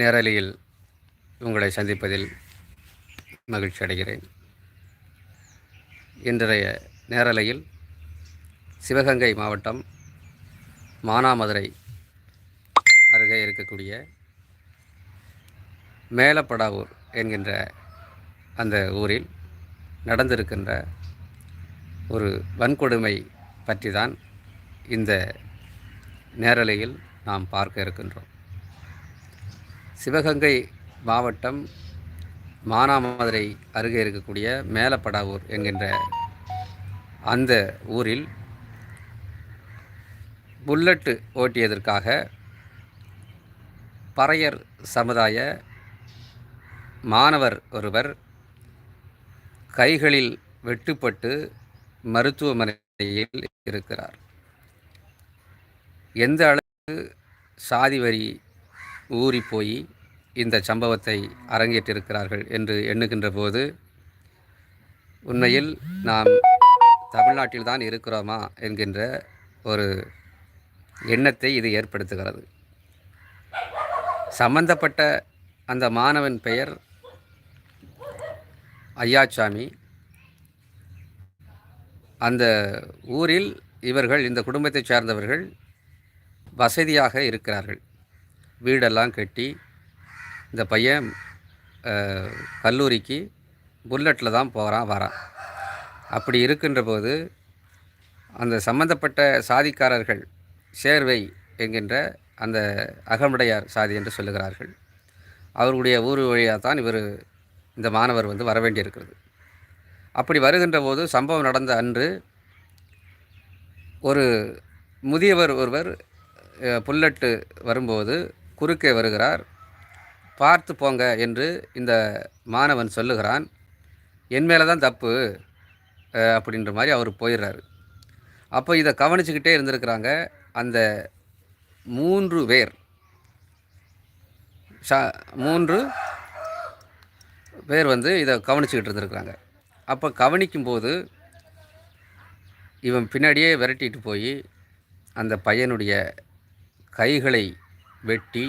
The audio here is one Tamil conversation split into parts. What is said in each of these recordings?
நேரலையில் உங்களை சந்திப்பதில் மகிழ்ச்சி அடைகிறேன். இன்றைய நேரலையில் சிவகங்கை மாவட்டம் மானாமதுரை அருகே இருக்கக்கூடிய மேலப்படாவூர் என்கின்ற அந்த ஊரில் நடந்திருக்கின்ற ஒரு வன்கொடுமை பற்றி தான் இந்த நேரலையில் நாம் பார்க்க இருக்கின்றோம். சிவகங்கை மாவட்டம் மானாமதுரை அருகே இருக்கக்கூடிய மேலப்படாவூர் என்கின்ற அந்த ஊரில் புல்லட்டு ஓட்டியதற்காக பறையர் சமுதாய மாணவர் ஒருவர் கைகளில் வெட்டுப்பட்டு மருத்துவமனையில் இருக்கிறார். எந்த அளவுக்கு சாதி வரி ஊறி போய் இந்த சம்பவத்தை அரங்கேற்றிருக்கிறார்கள் என்று எண்ணுகின்ற போது உண்மையில் நாம் தமிழ்நாட்டில் தான் இருக்கிறோமா என்கின்ற ஒரு எண்ணத்தை இது ஏற்படுத்துகிறது. சம்பந்தப்பட்ட அந்த மாணவன் பெயர் ஐயாச்சாமி. அந்த ஊரில் இவர்கள் இந்த குடும்பத்தைச் சார்ந்தவர்கள் வசதியாக இருக்கிறார்கள். வீடெல்லாம் கட்டி இந்த பையன் கல்லூரிக்கு புல்லட்டில் தான் போகிறான் வரான். அப்படி இருக்கின்ற போது அந்த சம்பந்தப்பட்ட சாதிக்காரர்கள் சேர்வை என்கின்ற அந்த அகமுடையார் சாதி என்று சொல்லுகிறார்கள். அவர்களுடைய ஊர் வழியாக தான் இவர் இந்த மாணவர் வந்து வர வேண்டியிருக்கிறது. அப்படி வருகின்ற போது சம்பவம் நடந்த அன்று ஒரு முதியவர் ஒருவர் புல்லட்டு வரும்போது குறுக்கே வருகிறார். பார்த்து போங்க என்று இந்த மாணவன் சொல்லுகிறான். என் மேலே தான் தப்பு அப்படின்ற மாதிரி அவர் போயிடுறாரு. அப்போ இதை கவனிச்சுக்கிட்டே இருந்திருக்கிறாங்க அந்த மூன்று பேர். சா மூன்று பேர் வந்து இதை கவனிச்சுக்கிட்டு இருந்திருக்கிறாங்க. அப்போ கவனிக்கும்போது இவன் பின்னாடியே விரட்டிட்டு போய் அந்த பையனுடைய கைகளை வெட்டி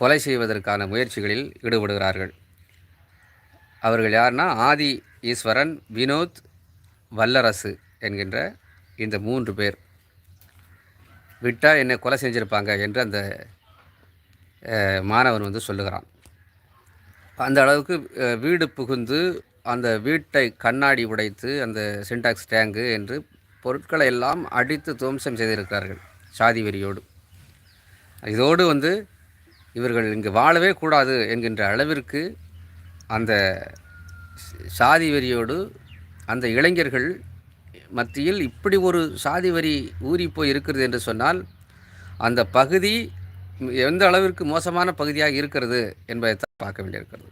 கொலை செய்வதற்கான முயற்சிகளில் ஈடுபடுகிறார்கள். அவர்கள் யாருன்னா ஆதி ஈஸ்வரன் வினோத் வல்லரசு என்கின்ற இந்த மூன்று பேர். விட்டால் என்னை கொலை செஞ்சுருப்பாங்க என்று அந்த மாணவன் வந்து சொல்லுகிறான். அந்த அளவுக்கு வீடு புகுந்து அந்த வீட்டை கண்ணாடி உடைத்து அந்த சின்டாக்ஸ் டேங்கு என்று பொருட்களை எல்லாம் அடித்து துவம்சம் செய்திருக்கிறார்கள் சாதி வெறியோடு. இதோடு வந்து இவர்கள் இங்கு வாழவே கூடாது என்கின்ற அளவிற்கு அந்த சாதி வெறியோடு அந்த இளைஞர்கள் மத்தியில் இப்படி ஒரு சாதி வரி ஊறி போய் இருக்கிறது என்று சொன்னால் அந்த பகுதி எந்த அளவிற்கு மோசமான பகுதியாக இருக்கிறது என்பதை தான் பார்க்க வேண்டியிருக்கிறது.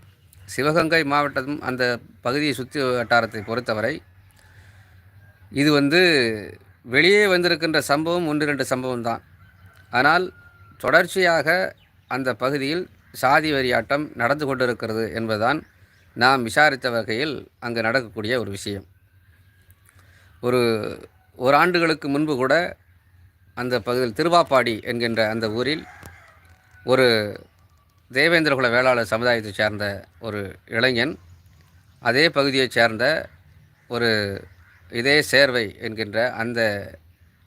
சிவகங்கை மாவட்டம் அந்த பகுதியை சுற்றி வட்டாரத்தை பொறுத்தவரை இது வந்து வெளியே வந்திருக்கின்ற சம்பவம் ஒன்று ரெண்டு சம்பவம் தான். ஆனால் தொடர்ச்சியாக அந்த பகுதியில் சாதி வரியாட்டம் நடந்து கொண்டிருக்கிறது என்பதுதான் நாம் விசாரித்த வகையில் அங்கு நடக்கக்கூடிய ஒரு விஷயம். ஒரு ஒரு ஆண்டுகளுக்கு முன்பு கூட அந்த பகுதியில் திருவாப்பாடி என்கின்ற அந்த ஊரில் ஒரு தேவேந்திரகுல வேளாளர் சமுதாயத்தைச் சேர்ந்த ஒரு இளைஞன் அதே பகுதியைச் சேர்ந்த ஒரு இதே சேர்வை என்கின்ற அந்த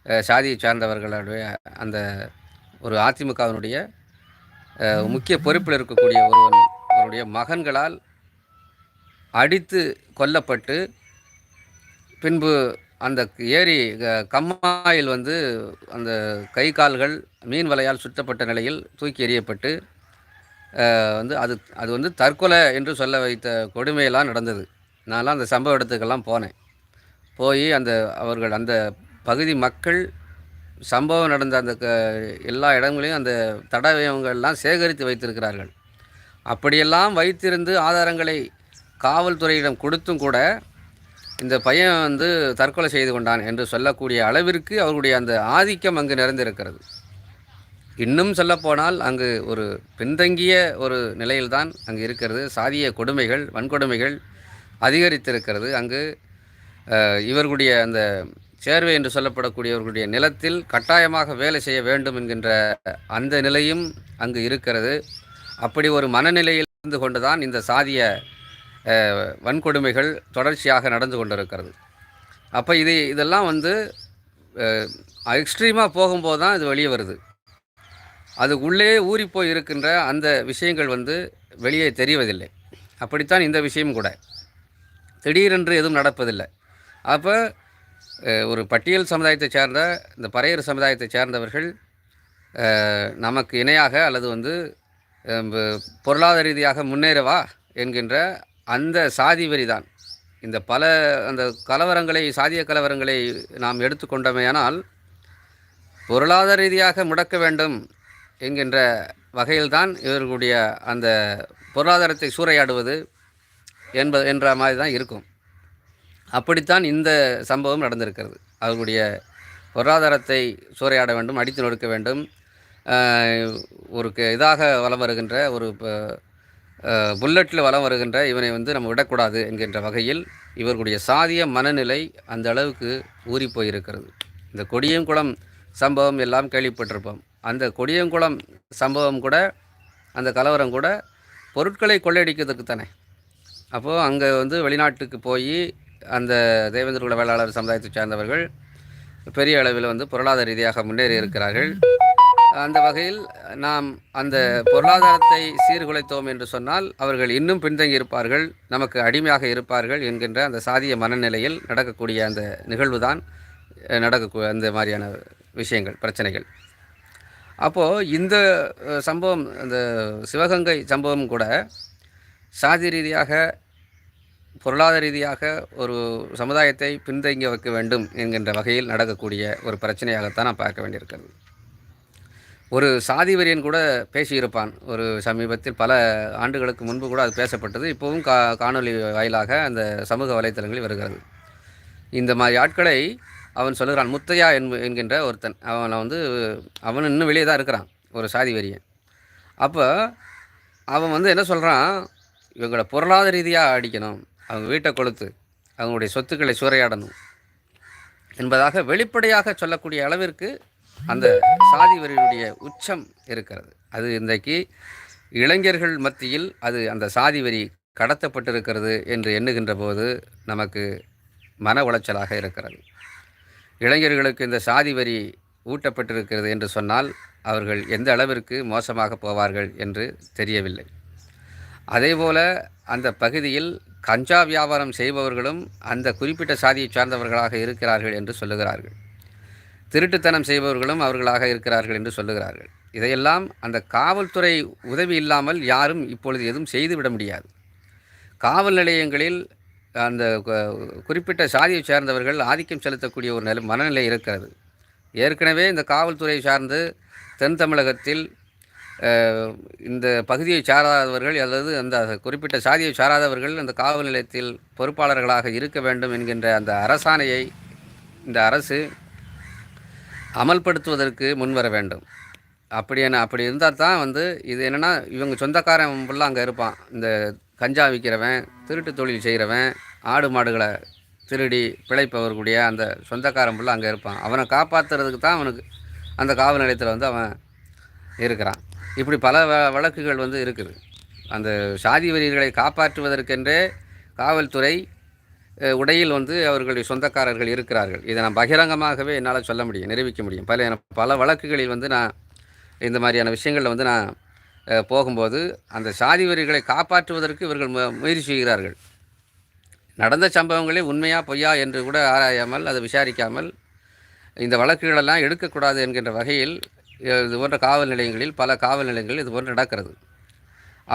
சாதியை சாதியைச் சார்ந்தவர்களுடைய அந்த ஒரு அதிமுகவினுடைய முக்கிய பொறுப்பில் இருக்கக்கூடிய ஒருவன் அவருடைய மகன்களால் அடித்து கொல்லப்பட்டு பின்பு அந்த ஏரி க- கம்மாயில் வந்து அந்த கை கால்கள் மீன் வலையால் சுற்றப்பட்ட நிலையில் தூக்கி எறியப்பட்டு வந்து அது அது வந்து தற்கொலை என்று சொல்ல வைத்த கொடுமையெல்லாம் நடந்தது. நான்லாம் அந்த சம்பவ இடத்துக்கெல்லாம் போனேன். போய் அந்த அவர்கள் அந்த பகுதி மக்கள் சம்பவம் நடந்த அந்த க எல்லா இடங்களையும் அந்த தடவையவங்கள்லாம் சேகரித்து வைத்திருக்கிறார்கள். அப்படியெல்லாம் வைத்திருந்து ஆதாரங்களை காவல்துறையிடம் கொடுத்தும் கூட இந்த பையன் வந்து தற்கொலை செய்து கொண்டான் என்று சொல்லக்கூடிய அளவிற்கு அவருடைய அந்த ஆதிக்கம் அங்கு நிறைந்திருக்கிறது. இன்னும் சொல்லப்போனால் அங்கு ஒரு பின்தங்கிய ஒரு நிலையில்தான் அங்கு இருக்கிறது. சாதிய கொடுமைகள் வன்கொடுமைகள் அதிகரித்திருக்கிறது. அங்கு இவர்களுடைய அந்த சேர்வை என்று சொல்லப்படக்கூடியவர்களுடைய நிலத்தில் கட்டாயமாக வேலை செய்ய வேண்டும் என்கின்ற அந்த நிலையும் அங்கு இருக்கிறது. அப்படி ஒரு மனநிலையில் இருந்து கொண்டு தான் இந்த சாதிய வன்கொடுமைகள் தொடர்ச்சியாக நடந்து கொண்டிருக்கிறது. அப்போ இது இதெல்லாம் வந்து எக்ஸ்ட்ரீமாக போகும்போது தான் இது வெளியே வருது. அது உள்ளே ஊறிப்போய் போய் இருக்கின்ற அந்த விஷயங்கள் வந்து வெளியே தெரிவதில்லை. அப்படித்தான் இந்த விஷயம் கூட. திடீரென்று எதுவும் நடப்பதில்லை. அப்போ ஒரு பட்டியல் சமுதாயத்தை சேர்ந்த இந்த பறையர் சமுதாயத்தை சேர்ந்தவர்கள் நமக்கு இணையாக அல்லது வந்து பொருளாதார ரீதியாக முன்னேறவா என்கின்ற அந்த சாதி வரிதான் இந்த பல அந்த கலவரங்களை சாதிய கலவரங்களை நாம் எடுத்துக்கொண்டமையானால் பொருளாதார ரீதியாக முடக்க வேண்டும் என்கின்ற வகையில்தான் இவர்களுடைய அந்த பொருளாதாரத்தை சூறையாடுவது என்ப என்ற மாதிரி தான் இருக்கும். அப்படித்தான் இந்த சம்பவம் நடந்திருக்கிறது. அவர்களுடைய பொருளாதாரத்தை சூறையாட வேண்டும் அடித்து நொடுக்க வேண்டும். ஒரு க- இதாக வலம் வருகின்ற ஒரு புல்லட்டில் வலம் வருகின்ற இவனை வந்து நம்ம விடக்கூடாது என்கின்ற வகையில் இவர்களுடைய சாதிய மனநிலை அந்த அளவுக்கு ஊறி போயிருக்கிறது. இந்த கொடியங்குளம் சம்பவம் எல்லாம் கேள்விப்பட்டிருப்போம். அந்த கொடியங்குளம் சம்பவம் கூட அந்த கலவரம் கூட பொருட்களை கொள்ளையடிக்கிறதுக்கு தானே. அப்போது அங்கே வந்து வெளிநாட்டுக்கு போய் அந்த தேவேந்திர குல வேளாளர் சமுதாயத்தை சேர்ந்தவர்கள் பெரிய அளவில் வந்து பொருளாதார ரீதியாக முன்னேறி இருக்கிறார்கள். அந்த வகையில் நாம் அந்த பொருளாதாரத்தை சீர்குலைத்தோம் என்று சொன்னால் அவர்கள் இன்னும் பின்தங்கி இருப்பார்கள் நமக்கு அடிமையாக இருப்பார்கள் என்கின்ற அந்த சாதிய மனநிலையில் நடக்கக்கூடிய அந்த நிகழ்வு தான் நடக்கக்கூடிய அந்த மாதிரியான விஷயங்கள் பிரச்சனைகள். அப்போது இந்த சம்பவம் அந்த சிவகங்கை சம்பவம் கூட சாதி ரீதியாக பொருளாதார ரீதியாக ஒரு சமுதாயத்தை பின்தங்கி வைக்க வேண்டும் என்கின்ற வகையில் நடக்கக்கூடிய ஒரு பிரச்சனையாகத்தான் நான் பார்க்க வேண்டியிருக்கிறது. ஒரு சாதிவெரியன் கூட பேசியிருப்பான். ஒரு சமீபத்தில் பல ஆண்டுகளுக்கு முன்பு கூட அது பேசப்பட்டது. இப்போவும் கா காணொலி வாயிலாக அந்த சமூக வலைத்தளங்களில் வருகிறது. இந்த மாதிரி ஆட்களை அவன் சொல்லுகிறான் முத்தையா என்ப என்கின்ற ஒருத்தன். அவனை வந்து அவன் இன்னும் வெளியே தான் இருக்கிறான் ஒரு சாதிவெரியன் அப்போ அவன் வந்து என்ன சொல்கிறான் இவங்களை பொருளாதார ரீதியாக அடிக்கணும். அவங்க வீட்டை கொளுத்து அவங்களுடைய சொத்துக்களை சூறையாடணும் என்பதாக வெளிப்படையாக சொல்லக்கூடிய அளவிற்கு அந்த சாதி வரியுடைய உச்சம் இருக்கிறது. அது இன்றைக்கு இளைஞர்கள் மத்தியில் அது அந்த சாதி வரி கடத்தப்பட்டிருக்கிறது என்று எண்ணுகின்ற போது நமக்கு மன உளைச்சலாக இருக்கிறது. இளைஞர்களுக்கு இந்த சாதி வரி ஊட்டப்பட்டிருக்கிறது என்று சொன்னால் அவர்கள் எந்த அளவிற்கு மோசமாக போவார்கள் என்று தெரியவில்லை. அதேபோல அந்த பகுதியில் கஞ்சா வியாபாரம் செய்பவர்களும் அந்த குறிப்பிட்ட சாதியை சார்ந்தவர்களாக இருக்கிறார்கள் என்று சொல்லுகிறார்கள். திருட்டுத்தனம் செய்பவர்களும் அவர்களாக இருக்கிறார்கள் என்று சொல்லுகிறார்கள். இதையெல்லாம் அந்த காவல்துறை உதவி இல்லாமல் யாரும் இப்பொழுது எதுவும் செய்துவிட முடியாது. காவல் நிலையங்களில் அந்த குறிப்பிட்ட சாதியை சார்ந்தவர்கள் ஆதிக்கம் செலுத்தக்கூடிய ஒரு நிலை மனநிலை இருக்கிறது. ஏற்கனவே இந்த காவல்துறை சார்ந்து தென் தமிழகத்தில் இந்த பகுதியை சாராதவர்கள் அல்லது அந்த குறிப்பிட்ட சாதியை சாராதவர்கள் அந்த காவல் நிலையத்தில் பொறுப்பாளர்களாக இருக்க வேண்டும் என்கின்ற அந்த அரசாணையை இந்த அரசு அமல்படுத்துவதற்கு முன்வர வேண்டும். அப்படி என்ன அப்படி இருந்தால் தான் வந்து இது என்னென்னா இவங்க சொந்தக்காரன் ஃபுல்லாக அங்கே இருப்பான். இந்த கஞ்சா விற்கிறவன் திருட்டு தொழில் செய்கிறவன் ஆடு மாடுகளை திருடி பிழைப்பவர்களுடைய அந்த சொந்தக்காரன் ஃபுல்லாக அங்கே இருப்பான். அவனை காப்பாற்றுறதுக்கு தான் அவனுக்கு அந்த காவல் நிலையத்தில் வந்து அவன் இருக்கிறான். இப்படி பல வ வழக்குகள் வந்து இருக்குது. அந்த சாதி வெறியர்களை காப்பாற்றுவதற்கென்றே காவல்துறை உடையில் வந்து அவர்களுடைய சொந்தக்காரர்கள் இருக்கிறார்கள். இதை நான் பகிரங்கமாகவே என்னால் சொல்ல முடியும் நிரூபிக்க முடியும். பல பல வழக்குகளில் வந்து நான் இந்த மாதிரியான விஷயங்களில் வந்து நான் போகும்போது அந்த சாதி வெறிகளை காப்பாற்றுவதற்கு இவர்கள் மு- முயற்சி செய்கிறார்கள். நடந்த சம்பவங்களே உண்மையா பொய்யா என்று கூட ஆராயாமல் அதை விசாரிக்காமல் இந்த வழக்குகளெல்லாம் எடுக்கக்கூடாது என்கின்ற வகையில் இது போன்ற காவல் நிலையங்களில் பல காவல் நிலையங்களில் இது போன்று நடக்கிறது.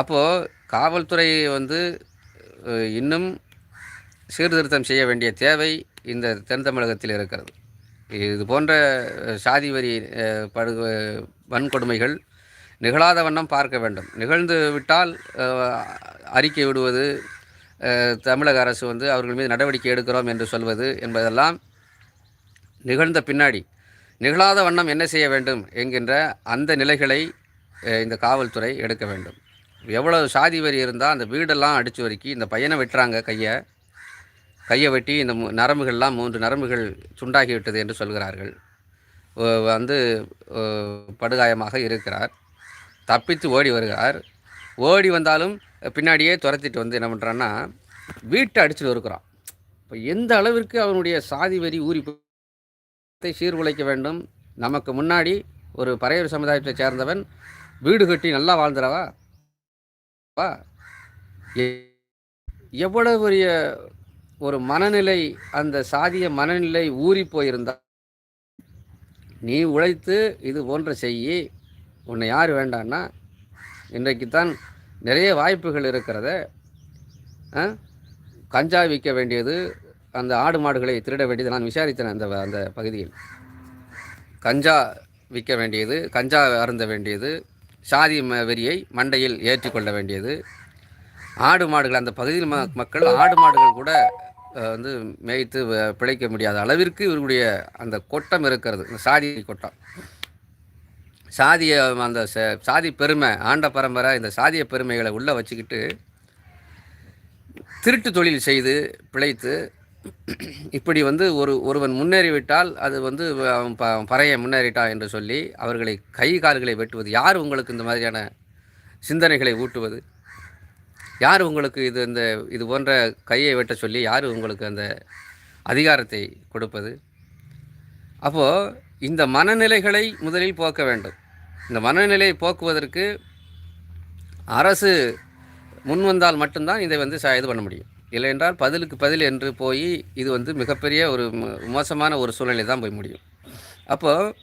அப்போது காவல்துறை வந்து இன்னும் சீர்திருத்தம் செய்ய வேண்டிய தேவை இந்த தென் தமிழகத்தில் இருக்கிறது. இது போன்ற சாதி வரி படு வன்கொடுமைகள் நிகழாத வண்ணம் பார்க்க வேண்டும். நிகழ்ந்து விட்டால் அறிக்கை விடுவது தமிழக அரசு வந்து அவர்கள் மீது நடவடிக்கை எடுக்கிறோம் என்று சொல்வது என்பதெல்லாம் நிகழ்ந்த பின்னாடி நிகழாத வண்ணம் என்ன செய்ய வேண்டும் என்கின்ற அந்த நிலைகளை இந்த காவல்துறை எடுக்க வேண்டும். எவ்வளவு சாதி வரி இருந்தால் அந்த வீடெல்லாம் அடித்து வரைக்கி இந்த பையனை வெட்டுறாங்க கையை. கையை வெட்டி இந்த நரம்புகள்லாம் மூன்று நரம்புகள் சுண்டாகி விட்டது என்று சொல்கிறார்கள். வந்து படுகாயமாக இருக்கிறார். தப்பித்து ஓடி வருகிறார். ஓடி வந்தாலும் பின்னாடியே துரத்திட்டு வந்து என்ன பண்ணுறான்னா வீட்டை அடிச்சுட்டு இருக்கிறான் இப்போ எந்த அளவிற்கு அவனுடைய சாதி வரி ஊறி சீர்குலைக்க வேண்டும் நமக்கு முன்னாடி ஒரு பறையர் சமுதாயத்தை சேர்ந்தவன் வீடு கட்டி நல்லா வாழ்ந்துறவா வா எவ்வளவு பெரிய ஒரு மனநிலை அந்த சாதிய மனநிலை ஊறி போயிருந்தா நீ உழைத்து இது போன்ற செய்யி உன்னை யார் வேண்டான்னா இன்றைக்குத்தான் நிறைய வாய்ப்புகள் இருக்கிறத ஆ? கஞ்சா விற்க வேண்டியது அந்த ஆடு மாடுகளை திருட வேண்டியது நான் விசாரித்தேன் அந்த அந்த பகுதியில். கஞ்சா விற்க வேண்டியது கஞ்சா அருந்த வேண்டியது சாதி ம வெறியை மண்டையில் ஏற்றிக்கொள்ள வேண்டியது. ஆடு மாடுகள் அந்த பகுதியில் ம மக்கள் ஆடு மாடுகள் கூட வந்து மேய்த்து வ- பிழைக்க முடியாத அளவிற்கு இவர்களுடைய அந்த கொட்டம் இருக்கிறது இந்த சாதி கொட்டம். சாதிய அந்த ச- சாதி பெருமை ஆண்ட பரம்பரை இந்த சாதிய பெருமைகளை உள்ளே வச்சுக்கிட்டு திருட்டு தொழில் செய்து பிழைத்து இப்படி வந்து ஒரு ஒருவன் முன்னேறிவிட்டால் அது வந்து ப பறைய முன்னேறிட்டா என்று சொல்லி அவர்களை கை கால்களை வெட்டுவது. யார் உங்களுக்கு இந்த மாதிரியான சிந்தனைகளை ஊட்டுவது? யார் உங்களுக்கு இது இந்த இது போன்ற கையை வெட்ட சொல்லி யார் உங்களுக்கு அந்த அதிகாரத்தை கொடுப்பது? அப்போது இந்த மனநிலைகளை முதலில் போக்க வேண்டும். இந்த மனநிலையை போக்குவதற்கு அரசு முன் வந்தால் மட்டும்தான் இதை வந்து இது பண்ண முடியும். இல்லை என்றால் பதிலுக்கு பதில் என்று போய் இது வந்து மிகப்பெரிய ஒரு மோ- மோசமான ஒரு சூழ்நிலை தான் போய் முடியும். அப்போது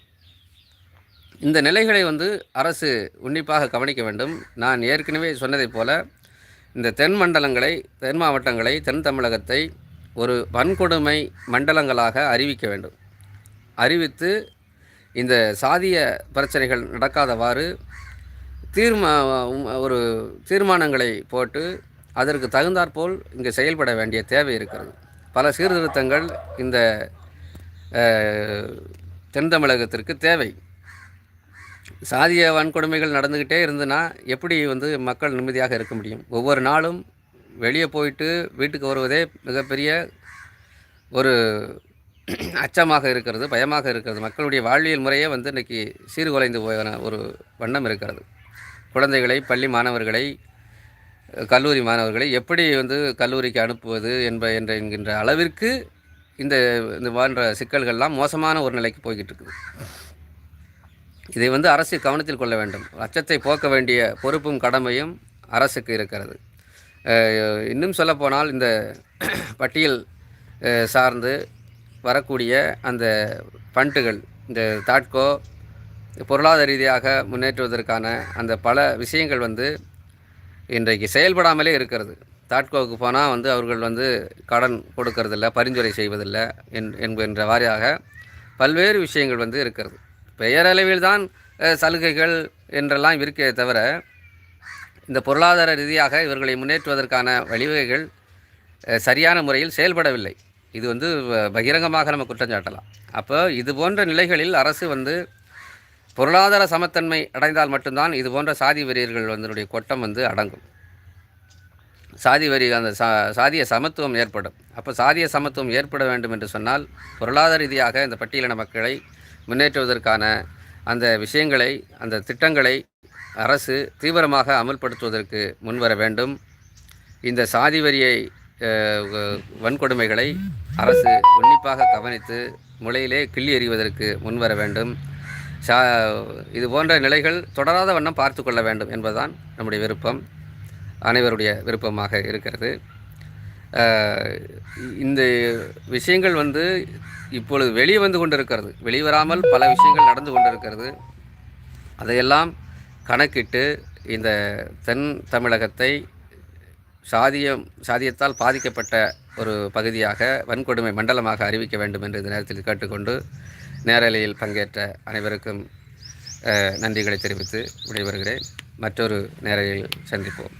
இந்த நிலைகளை வந்து அரசு உன்னிப்பாக கவனிக்க வேண்டும். நான் ஏற்கனவே சொன்னதைப் போல இந்த தென் மண்டலங்களை தென் மாவட்டங்களை தென் தமிழகத்தை ஒரு வன்கொடுமை மண்டலங்களாக அறிவிக்க வேண்டும். அறிவித்து இந்த சாதிய பிரச்சனைகள் நடக்காதவாறு தீர்மா ஒரு தீர்மானங்களை போட்டு அதற்கு தகுந்தாற்போல் இங்கே செயல்பட வேண்டிய தேவை இருக்கிறது. பல சீர்திருத்தங்கள் இந்த தென் தமிழகத்திற்கு தேவை. சாதிய வன்கொடுமைகள் நடந்துக்கிட்டே இருந்துன்னா எப்படி வந்து மக்கள் நிம்மதியாக இருக்க முடியும்? ஒவ்வொரு நாளும் வெளியே போயிட்டு வீட்டுக்கு வருவதே மிகப்பெரிய ஒரு அச்சமாக இருக்கிறது பயமாக இருக்கிறது. மக்களுடைய வாழ்வியல் முறையே வந்து இன்றைக்கி சீர்குலைந்து போன ஒரு வண்ணம் இருக்கிறது. குழந்தைகளை பள்ளி மாணவர்களை கல்லூரி மாணவர்களை எப்படி வந்து கல்லூரிக்கு அனுப்புவது என்ப என்ற என்கின்ற அளவிற்கு இந்த இந்த போன்ற சிக்கல்கள்லாம் மோசமான ஒரு நிலைக்கு போய்கிட்டு இருக்குது. இதை வந்து அரசு கவனத்தில் கொள்ள வேண்டும். அச்சத்தை போக்க வேண்டிய பொறுப்பும் கடமையும் அரசுக்கு இருக்கிறது. இன்னும் சொல்லப்போனால் இந்த பட்டியல் சார்ந்து வரக்கூடிய அந்த ஃபண்டுகள் இந்த தாட்கோ பொருளாதார ரீதியாக முன்னேற்றுவதற்கான அந்த பல விஷயங்கள் வந்து இன்றைக்கு செயல்படாமலே இருக்கிறது. தாட்கோவுக்கு போனால் வந்து அவர்கள் வந்து கடன் கொடுக்கறதில்ல பரிந்துரை செய்வதில்லை என் என்கின்ற வாரியாக பல்வேறு விஷயங்கள் வந்து இருக்கிறது. பெயரளவில் தான் சலுகைகள் என்றெல்லாம் இருக்கே தவிர இந்த பொருளாதார ரீதியாக இவர்களை முன்னேற்றுவதற்கான வழிவகைகள் சரியான முறையில் செயல்படவில்லை. இது வந்து பகிரங்கமாக நம்ம குற்றம் சாட்டலாம். அப்போ இது போன்ற நிலைகளில் அரசு வந்து பொருளாதார சமத்தன்மை அடைந்தால் மட்டும்தான் இது போன்ற சாதி வெறியர்கள் வந்தனுடைய கொட்டம் வந்து அடங்கும். சாதி வரி அந்த சா சாதிய சமத்துவம் ஏற்படும். அப்போ சாதிய சமத்துவம் ஏற்பட வேண்டும் என்று சொன்னால் பொருளாதார ரீதியாக இந்த பட்டியலின மக்களை முன்னேற்றுவதற்கான அந்த விஷயங்களை அந்த திட்டங்களை அரசு தீவிரமாக அமல்படுத்துவதற்கு முன்வர வேண்டும். இந்த சாதி வரியை வன்கொடுமைகளை அரசு உன்னிப்பாக கவனித்து முளையிலே கிள்ளி எறிவதற்கு முன்வர வேண்டும். சா இது போன்ற நிலைகள் தொடராத வண்ணம் பார்த்து கொள்ள வேண்டும் என்பதுதான் நம்முடைய விருப்பம். அனைவருடைய விருப்பமாக இருக்கிறது. இந்த விஷயங்கள் வந்து இப்பொழுது வெளியே வந்து கொண்டிருக்கிறது. வெளிவராமல் பல விஷயங்கள் நடந்து கொண்டிருக்கிறது. அதையெல்லாம் கணக்கிட்டு இந்த தென் தமிழகத்தை சாதியம் சாதியத்தால் பாதிக்கப்பட்ட ஒரு பகுதியாக வன்கொடுமை மண்டலமாக அறிவிக்க வேண்டும் என்று இந்த நேரத்தில் கேட்டுக்கொண்டு நேரலையில் பங்கேற்ற அனைவருக்கும் நன்றிகளை தெரிவித்து விடைபெறுகிறேன். மற்றொரு நேரலையில் சந்திப்போம்.